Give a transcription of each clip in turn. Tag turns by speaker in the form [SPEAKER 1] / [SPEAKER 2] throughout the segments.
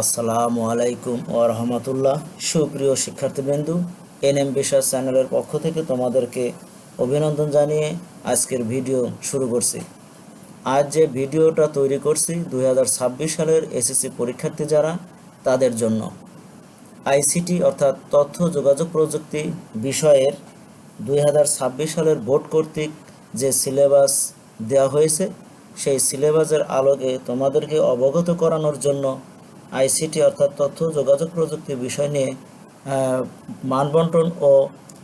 [SPEAKER 1] আসসালামু আলাইকুম ও রহমতুল্লাহ। সুপ্রিয় শিক্ষার্থীবৃন্দু, এনএম বিশ্বাস চ্যানেলের পক্ষ থেকে তোমাদেরকে অভিনন্দন জানিয়ে আজকের ভিডিও শুরু করছি। আজ যে ভিডিওটা তৈরি করছি দুই হাজার ছাব্বিশ সালের এসএসসি পরীক্ষার্থী যারা, তাদের জন্য। আইসিটি অর্থাৎ তথ্য যোগাযোগ প্রযুক্তি বিষয়ের দুই হাজার ছাব্বিশ সালের বোর্ড কর্তৃক যে সিলেবাস দেওয়া হয়েছে, সেই সিলেবাসের আলোকে তোমাদেরকে অবগত করানোর জন্য আইসিটি অর্থাৎ তথ্য, যোগাযোগ প্রযুক্তি বিষয় নিয়ে মানবন্টন ও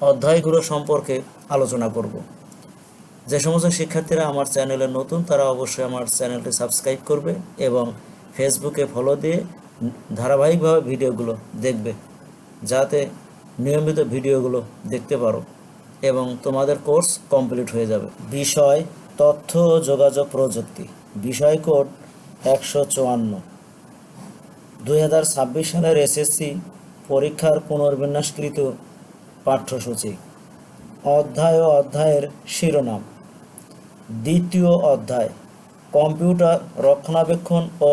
[SPEAKER 1] অধ্যায়গুলো সম্পর্কে আলোচনা করব। যে সমস্ত শিক্ষার্থীরা আমার চ্যানেলে নতুন, তারা অবশ্যই আমার চ্যানেলটি সাবস্ক্রাইব করবে এবং ফেসবুকে ফলো দিয়ে ধারাবাহিকভাবে ভিডিওগুলো দেখবে, যাতে নিয়মিত ভিডিওগুলো দেখতে পারো এবং তোমাদের কোর্স কমপ্লিট হয়ে যাবে। বিষয়, তথ্য ও যোগাযোগ প্রযুক্তি। বিষয় কোড একশো চুয়ান্ন। দুই হাজার ছাব্বিশ সালের এসএসসি পরীক্ষার পুনর্বিন্যাসকৃত পাঠ্যসূচি। অধ্যায় ও অধ্যায়ের শিরোনাম। দ্বিতীয় অধ্যায়, কম্পিউটার রক্ষণাবেক্ষণ ও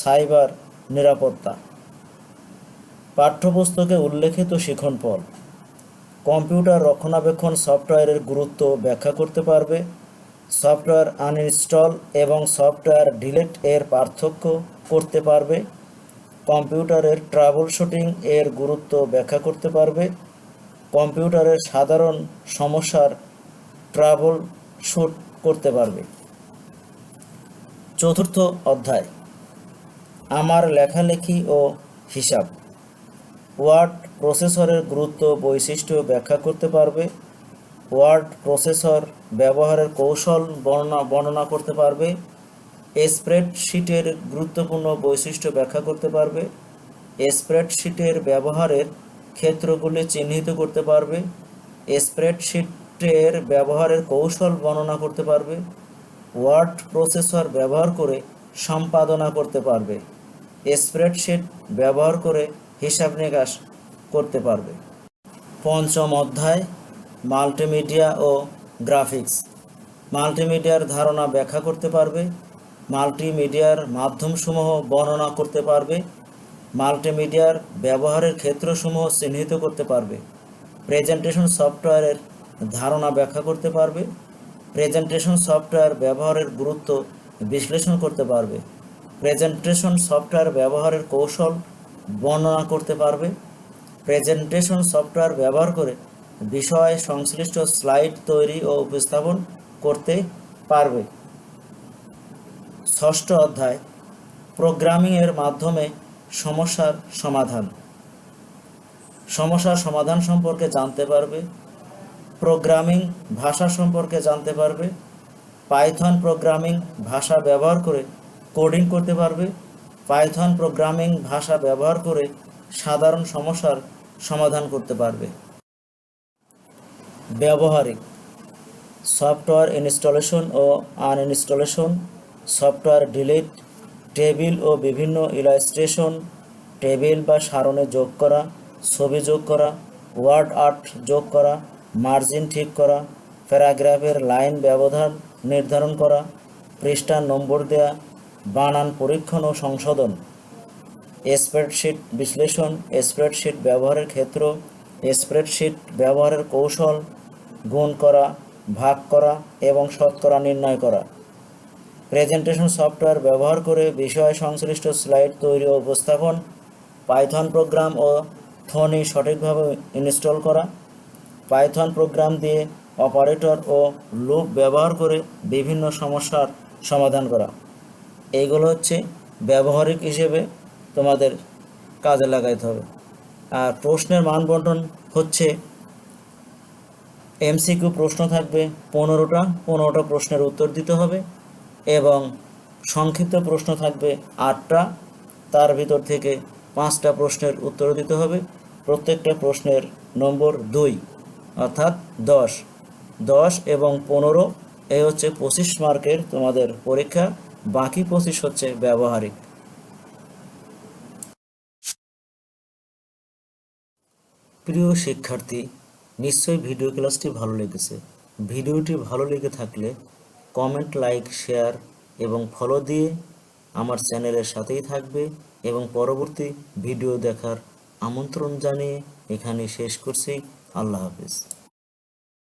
[SPEAKER 1] সাইবার নিরাপত্তা। পাঠ্যপুস্তকে উল্লেখিত শিখনফল কম্পিউটার রক্ষণাবেক্ষণ সফটওয়্যারের গুরুত্ব ব্যাখ্যা করতে পারবে। সফটওয়্যার আনইনস্টল এবং সফটওয়্যার ডিলিট এর পার্থক্য করতে পারবে। কম্পিউটারের ট্রাবল শুটিং এর গুরুত্ব ব্যাখ্যা করতে পারবে। কম্পিউটারের সাধারণ সমস্যার ট্রাবল শুট করতে পারবে। চতুর্থ অধ্যায়, আমার লেখালেখি ও হিসাব। ওয়ার্ড প্রসেসরের গুরুত্ব বৈশিষ্ট্য ব্যাখ্যা করতে পারবে। ওয়ার্ড প্রসেসর ব্যবহারের কৌশল বর্ণনা বর্ণনা করতে পারবে। স্প্রেডশিটের গুরুত্বপূর্ণ বৈশিষ্ট্য ব্যাখ্যা করতে পারবে। স্প্রেডশিটের ব্যবহারের ক্ষেত্রগুলি চিহ্নিত করতে পারবে। স্প্রেডশিটের ব্যবহারের কৌশল বর্ণনা করতে পারবে। ওয়ার্ড প্রসেসর ব্যবহার করে সম্পাদনা করতে পারবে। স্প্রেডশিট ব্যবহার করে হিসাব নিকাশ করতে পারবে। পঞ্চম অধ্যায়, মাল্টিমিডিয়া ও গ্রাফিক্স। মাল্টিমিডিয়ার ধারণা ব্যাখ্যা করতে পারবে। মাল্টিমিডিয়ার মাধ্যমসমূহ বর্ণনা করতে পারবে, মাল্টিমিডিয়ার ব্যবহারের ক্ষেত্রসমূহ চিহ্নিত করতে পারবে, প্রেজেন্টেশন সফটওয়্যারের ধারণা ব্যাখ্যা করতে পারবে, প্রেজেন্টেশন সফটওয়্যার ব্যবহারের গুরুত্ব বিশ্লেষণ করতে পারবে, প্রেজেন্টেশন সফটওয়্যার ব্যবহারের কৌশল বর্ণনা করতে পারবে, প্রেজেন্টেশন সফটওয়্যার ব্যবহার করে বিষয় সংশ্লিষ্ট স্লাইড তৈরি ও উপস্থাপন করতে পারবে। ষষ্ঠ অধ্যায় প্রোগ্রামিংয়ের মাধ্যমে সমস্যার সমাধান। সমস্যার সমাধান সম্পর্কে জানতে পারবে, প্রোগ্রামিং ভাষা সম্পর্কে জানতে পারবে, পাইথন প্রোগ্রামিং ভাষা ব্যবহার করে কোডিং করতে পারবে, পাইথন প্রোগ্রামিং ভাষা ব্যবহার করে সাধারণ সমস্যার সমাধান করতে পারবে। ব্যবহারিক, সফটওয়্যার ইনস্টলেশন ও আনইনস্টলেশন সফটওয়্যার ডিলিট, টেবিল ও বিভিন্ন ইলাস্ট্রেশন টেবিল বা সারণে যোগ করা, ছবি যোগ করা ওয়ার্ড আর্ট যোগ করা মার্জিন ঠিক করা, প্যারাগ্রাফের লাইন ব্যবধান নির্ধারণ করা, পৃষ্ঠার নম্বর দেয়া, বানান পরীক্ষণ ও সংশোধন। স্প্রেডশিট বিশ্লেষণ স্প্রেডশিট ব্যবহারের ক্ষেত্র স্প্রেডশিট ব্যবহারের কৌশল, গুণ করা, ভাগ করা এবং শতকরা নির্ণয় করা। প্রেজেন্টেশন সফটওয়্যার ব্যবহার করে বিষয় সংশ্লিষ্ট স্লাইড তৈরি ও উপস্থাপন পাইথন প্রোগ্রাম ও থনি সঠিকভাবে ইনস্টল করা পাইথন প্রোগ্রাম দিয়ে অপারেটর ও লুপ ব্যবহার করে বিভিন্ন সমস্যার সমাধান করা। এইগুলো হচ্ছে ব্যবহারিক হিসেবে তোমাদের কাজে লাগাইতে হবে। আর প্রশ্নের মান বন্টন হচ্ছে এমসিকিউ প্রশ্ন থাকবে পনেরোটা পনেরোটা প্রশ্নের উত্তর দিতে হবে। এবং সংক্ষিপ্ত প্রশ্ন থাকবে আটটা। তার ভিতর থেকে পাঁচটা প্রশ্নের উত্তর দিতে হবে। প্রত্যেকটা প্রশ্নের নম্বর দুই, অর্থাৎ দশ। দশ এবং পনেরো এই হচ্ছে পঁচিশ মার্কের তোমাদের পরীক্ষা। বাকি পঁচিশ হচ্ছে ব্যবহারিক। প্রিয় শিক্ষার্থী, নিশ্চয়ই ভিডিও ক্লাসটি ভালো লেগেছে। ভিডিওটি ভালো লেগে থাকলে কমেন্ট লাইক শেয়ার এবং ফলো দিয়ে আমার চ্যানেলের সাথেই থাকবে এবং পরবর্তী ভিডিও দেখার আমন্ত্রণ জানিয়ে এখানে শেষ করছি। আল্লাহ হাফিজ।